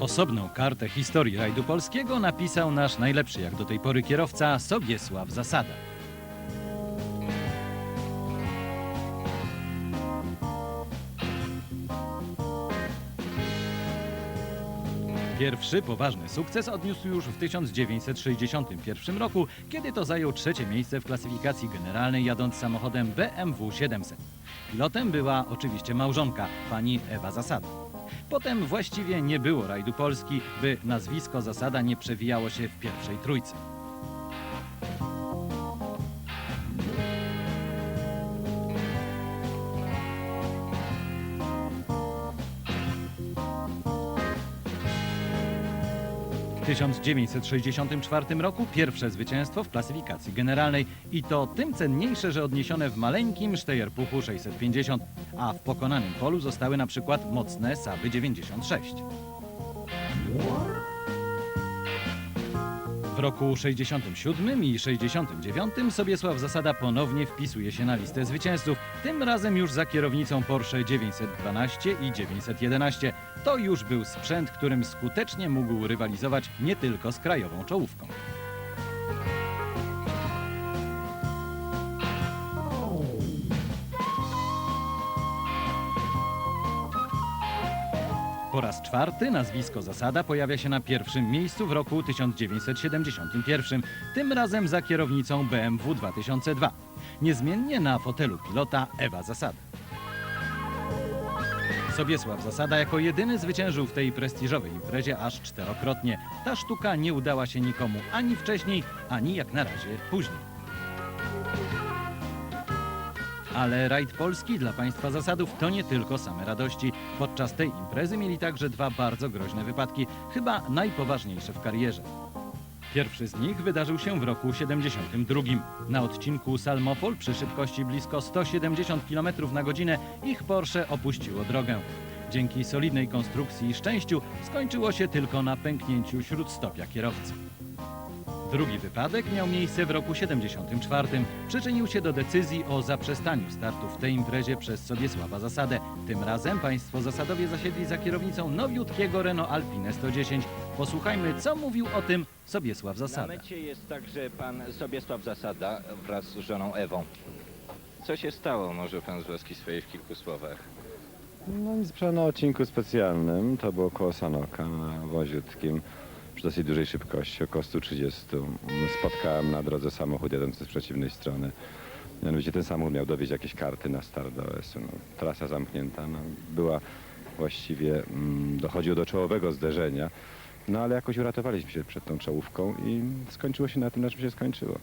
Osobną kartę historii rajdu polskiego napisał nasz najlepszy jak do tej pory kierowca Sobiesław Zasada. Pierwszy poważny sukces odniósł już w 1961 roku, kiedy to zajął trzecie miejsce w klasyfikacji generalnej jadąc samochodem BMW 700. Pilotem była oczywiście małżonka, pani Ewa Zasada. Potem właściwie nie było rajdu Polski, by nazwisko Zasada nie przewijało się w pierwszej trójce. 1964 roku pierwsze zwycięstwo w klasyfikacji generalnej i to tym cenniejsze, że odniesione w maleńkim Steyerpuchu 650, a w pokonanym polu zostały na przykład mocne Saby 96. Roku 67 i 69 Sobiesław Zasada ponownie wpisuje się na listę zwycięzców, tym razem już za kierownicą Porsche 912 i 911. To już był sprzęt, którym skutecznie mógł rywalizować nie tylko z krajową czołówką. Po raz czwarty nazwisko Zasada pojawia się na pierwszym miejscu w roku 1971, tym razem za kierownicą BMW 2002. Niezmiennie na fotelu pilota Ewa Zasada. Sobiesław Zasada jako jedyny zwyciężył w tej prestiżowej imprezie aż czterokrotnie. Ta sztuka nie udała się nikomu ani wcześniej, ani jak na razie później. Ale rajd polski dla państwa zasadów to nie tylko same radości. Podczas tej imprezy mieli także dwa bardzo groźne wypadki, chyba najpoważniejsze w karierze. Pierwszy z nich wydarzył się w roku 72. Na odcinku Salmopol przy szybkości blisko 170 km na godzinę ich Porsche opuściło drogę. Dzięki solidnej konstrukcji i szczęściu skończyło się tylko na pęknięciu śródstopia kierowcy. Drugi wypadek miał miejsce w roku 74. Przyczynił się do decyzji o zaprzestaniu startu w tej imprezie przez Sobiesława Zasadę. Tym razem państwo zasadowie zasiedli za kierownicą nowiutkiego Renault Alpine 110. Posłuchajmy, co mówił o tym Sobiesław Na Zasada. mecie jest także pan Sobiesław Zasada wraz z żoną Ewą. Co się stało, może pan Złoski swoje w kilku słowach? No nic, przed na odcinku specjalnym, to było koło Sanoka na woziutkim, przy dosyć dużej szybkości, około 130. Spotkałem na drodze samochód jadący z przeciwnej strony. Mianowicie ten samochód miał dowieźć jakieś karty na start do OS-u. No, trasa zamknięta, no, była właściwie, mm, dochodziło do czołowego zderzenia. No ale jakoś uratowaliśmy się przed tą czołówką i skończyło się na tym, na czym się skończyło.